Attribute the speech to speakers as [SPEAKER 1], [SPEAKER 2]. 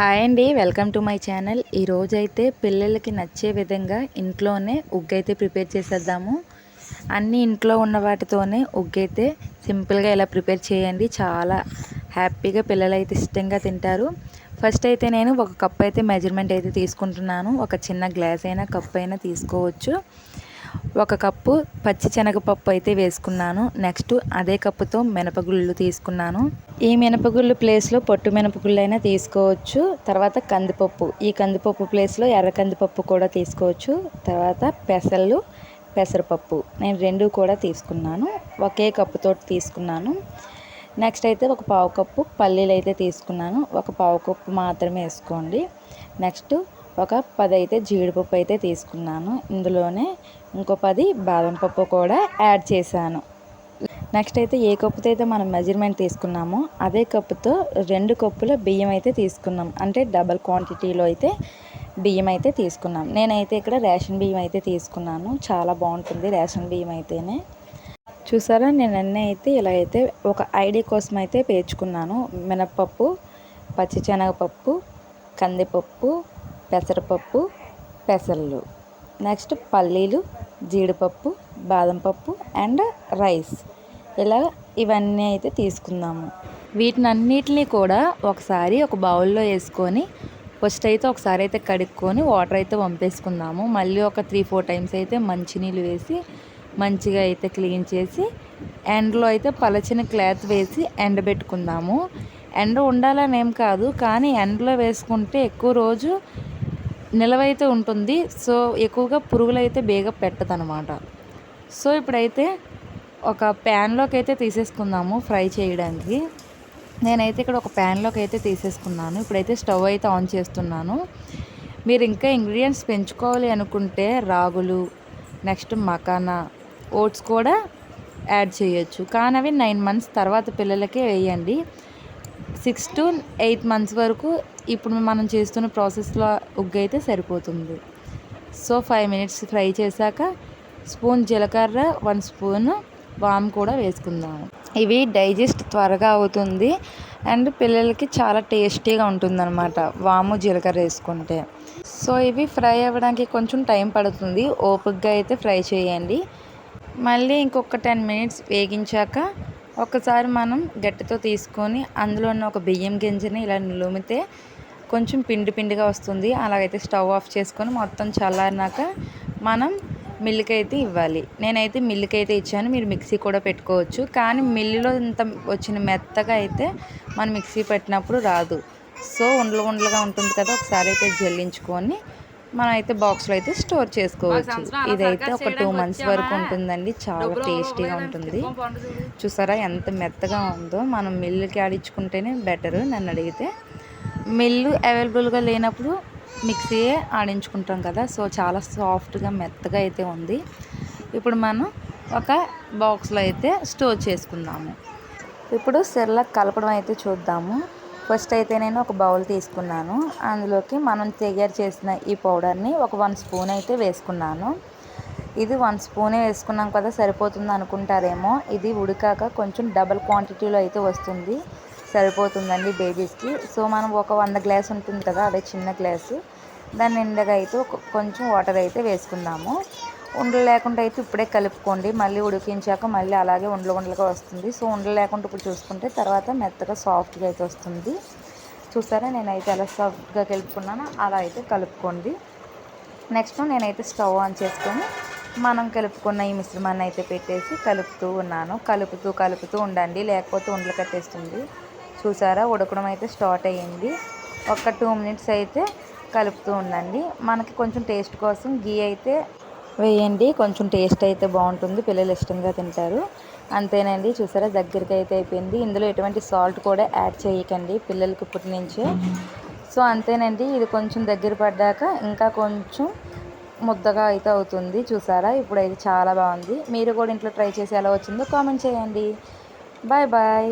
[SPEAKER 1] Hi అండి welcome to my channel. ఈరోజైతే అయితే పిల్లలకి నచ్చే విధంగా ఇంట్లోనే ఉగ్గు అయితే ప్రిపేర్ చేసేద్దాము. అన్ని ఇంట్లో ఉన్న వాటితోనే ఉగ్గు అయితే సింపుల్గా ఇలా ప్రిపేర్ చేయండి. చాలా హ్యాపీగా పిల్లలు అయితే ఇష్టంగా తింటారు. ఫస్ట్ అయితే నేను ఒక కప్ అయితే మెజర్మెంట్ అయితే తీసుకుంటున్నాను. ఒక చిన్న గ్లాస్ అయినా కప్ అయినా తీసుకోవచ్చు. ఒక కప్పు పచ్చి శనగపప్పు అయితే వేసుకున్నాను. నెక్స్ట్ అదే కప్పుతో మినపగుళ్ళు తీసుకున్నాను. ఈ మినపగుళ్ళు ప్లేస్లో పొట్టు మినపగుళ్ళు అయినా తీసుకోవచ్చు. తర్వాత కందిపప్పు. ఈ కందిపప్పు ప్లేస్లో ఎర్ర కందిపప్పు కూడా తీసుకోవచ్చు. తర్వాత పెసలు పెసరపప్పు. నేను రెండు కూడా తీసుకున్నాను. ఒకే కప్పుతో తీసుకున్నాను. నెక్స్ట్ అయితే ఒక పావు కప్పు పల్లీలు అయితే తీసుకున్నాను. ఒక పావు కప్పు మాత్రమే వేసుకోండి. నెక్స్ట్ ఒక పది అయితే జీడిపప్పు అయితే తీసుకున్నాను. ఇందులోనే ఇంకో పది బాదం పప్పు కూడా యాడ్ చేశాను. నెక్స్ట్ అయితే ఏ కప్పుతో అయితే మనం మెజర్మెంట్ తీసుకున్నామో అదే కప్పుతో రెండు కప్పుల బియ్యం అయితే తీసుకున్నాం. అంటే డబల్ క్వాంటిటీలో అయితే బియ్యం అయితే తీసుకున్నాం. నేనైతే ఇక్కడ రేషన్ బియ్యం అయితే తీసుకున్నాను. చాలా బాగుంటుంది రేషన్ బియ్యం అయితేనే. చూసారా? నేను అన్నీ అయితే ఇలా అయితే ఒక ఐడి కోసం అయితే పేర్చుకున్నాను. మినప్పప్పు పచ్చిశనగపప్పు కందిపప్పు పెసరపప్పు పెసర్లు. నెక్స్ట్ పల్లీలు జీడిపప్పు బాదం పప్పు అండ్ రైస్. ఇలా ఇవన్నీ అయితే తీసుకుందాము. వీటిని అన్నిటిని కూడా ఒకసారి ఒక బౌల్లో వేసుకొని ఫస్ట్ అయితే ఒకసారి అయితే కడుక్కొని వాటర్ అయితే పంపేసుకుందాము మళ్ళీ ఒక త్రీ ఫోర్ టైమ్స్ అయితే మంచినీళ్ళు వేసి మంచిగా అయితే క్లీన్ చేసి ఎండలో అయితే పలచిన క్లాత్ వేసి ఎండబెట్టుకుందాము. ఎండ ఉండాలని ఏం కాదు కానీ ఎండలో వేసుకుంటే ఎక్కువ రోజు నిలవైతే ఉంటుంది. సో ఎక్కువగా పురుగులు అయితే బేగ పెట్టదనమాట. సో ఇప్పుడైతే ఒక ప్యాన్లోకి అయితే తీసేసుకుందాము ఫ్రై చేయడానికి. నేనైతే ఇక్కడ ఒక ప్యాన్లోకి అయితే తీసేసుకున్నాను. ఇప్పుడైతే స్టవ్ అయితే ఆన్ చేస్తున్నాను. మీరు ఇంకా ఇంగ్రీడియంట్స్ పెంచుకోవాలి అనుకుంటే రాగులు నెక్స్ట్ మకానా ఓట్స్ కూడా యాడ్ చేయొచ్చు. కానీ అవి నైన్ మంత్స్ తర్వాత పిల్లలకే వేయండి. సిక్స్ టు ఎయిట్ మంత్స్ వరకు ఇప్పుడు మనం చేస్తున్న ప్రాసెస్లో ఉగ్గు అయితే సరిపోతుంది. సో ఫైవ్ మినిట్స్ ఫ్రై చేశాక స్పూన్ జీలకర్ర వన్ స్పూన్ వామ్ కూడా వేసుకుందాము. ఇవి డైజెస్ట్ త్వరగా అవుతుంది అండ్ పిల్లలకి చాలా టేస్టీగా ఉంటుందన్నమాట వాము జీలకర్ర వేసుకుంటే. సో ఇవి ఫ్రై అవ్వడానికి కొంచెం టైం పడుతుంది. ఓపిక్గా అయితే ఫ్రై చేయండి. మళ్ళీ ఇంకొక టెన్ మినిట్స్ వేగించాక ఒకసారి మనం గట్టితో తీసుకొని అందులో ఉన్న ఒక బియ్యం గింజని ఇలా నిలుమితే కొంచెం పిండి పిండిగా వస్తుంది. అలాగైతే స్టవ్ ఆఫ్ చేసుకొని మొత్తం చల్లారినాక మనం మిల్క్ అయితే ఇవ్వాలి. నేనైతే మిల్క్ అయితే ఇచ్చాను. మీరు మిక్సీ కూడా పెట్టుకోవచ్చు. కానీ మిల్లులో ఇంత వచ్చిన మెత్తగా అయితే మనం మిక్సీ పెట్టినప్పుడు రాదు. సో ఉండలు ఉండలుగా ఉంటుంది కదా ఒకసారి అయితే జల్లించుకొని మనం అయితే బాక్స్లో అయితే స్టోర్ చేసుకోవచ్చు. ఇదైతే ఒక టూ మంత్స్ వరకు ఉంటుందండి. చాలా టేస్టీగా ఉంటుంది. చూసారా ఎంత మెత్తగా ఉందో? మనం మిల్లుకి ఆడించుకుంటేనే బెటర్ నన్ను అడిగితే. మిల్లు అవైలబుల్గా లేనప్పుడు మిక్సీయే ఆడించుకుంటాం కదా సో చాలా సాఫ్ట్గా మెత్తగా అయితే ఉంది. ఇప్పుడు మనం ఒక బాక్స్లో అయితే స్టోర్ చేసుకుందాము. ఇప్పుడు సెర్లకు కలపడం అయితే చూద్దాము. ఫస్ట్ అయితే నేను ఒక బౌల్ తీసుకున్నాను. అందులోకి మనం తయారు చేసిన ఈ పౌడర్ని ఒక వన్ స్పూన్ అయితే వేసుకున్నాను. ఇది వన్ స్పూనే వేసుకున్నాం కదా సరిపోతుంది అనుకుంటారేమో. ఇది ఉడికాక కొంచెం డబల్ క్వాంటిటీలో అయితే వస్తుంది. సరిపోతుందండి బేబీస్కి. సో మనం ఒక వంద గ్లాస్ ఉంటుంది కదా అదే చిన్న గ్లాసు. దాని నిండగా అయితే కొంచెం వాటర్ అయితే వేసుకుందాము. ఉండలు లేకుండా అయితే ఇప్పుడే కలుపుకోండి. మళ్ళీ ఉడికించాక మళ్ళీ అలాగే ఉండలు ఉండలుగా వస్తుంది. సో ఉండలు లేకుండా ఇప్పుడు చూసుకుంటే తర్వాత మెత్తగా సాఫ్ట్గా అయితే వస్తుంది. చూసారా? నేనైతే ఎలా సాఫ్ట్గా కలుపుకున్నానో. అలా అయితే కలుపుకోండి. నెక్స్ట్ నేనైతే స్టవ్ ఆన్ చేసుకొని మనం కలుపుకున్న ఈ మిశ్రమాన్ని అయితే పెట్టేసి కలుపుతూ ఉన్నాను. కలుపుతూ కలుపుతూ ఉండండి. లేకపోతే ఉండలు కట్టేస్తుంది. చూసారా? ఉడకడం అయితే స్టార్ట్ అయ్యింది. ఒక టూ మినిట్స్ అయితే కలుపుతూ ఉండండి. మనకి కొంచెం టేస్ట్ కోసం గీ అయితే వేయండి. కొంచెం టేస్ట్ అయితే బాగుంటుంది. పిల్లలు ఇష్టంగా తింటారు. అంతేనండి. చూసారా? దగ్గరికి అయితే అయిపోయింది. ఇందులో ఎటువంటి సాల్ట్ కూడా యాడ్ చేయకండి పిల్లలకి ఇప్పటి నుంచే. సో అంతేనండి. ఇది కొంచెం దగ్గర పడ్డాక ఇంకా కొంచెం ముద్దగా అయితే అవుతుంది. చూసారా? ఇప్పుడు అయితే చాలా బాగుంది. మీరు కూడా ఇంట్లో ట్రై చేసి ఎలా వచ్చిందో కామెంట్ చేయండి. Bye bye.